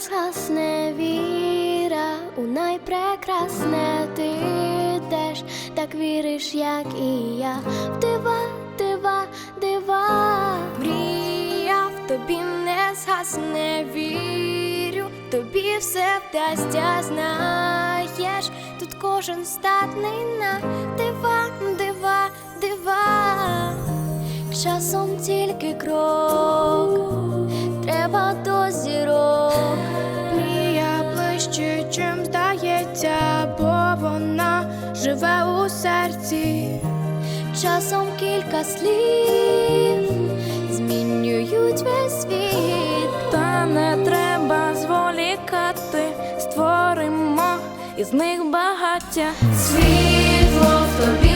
згасне віра у найпрекрасне ти теж так віриш, як і я. В дива, дива, дива. Мрія в тобі не згасне вірю, тобі все вдасться, знаєш, тут кожен статний на дива, дива, дива. Часом тільки крок, серці. Часом кілька слів змінюють весь світ. Та не треба зволікати, створимо із них багаття. Світло в тобі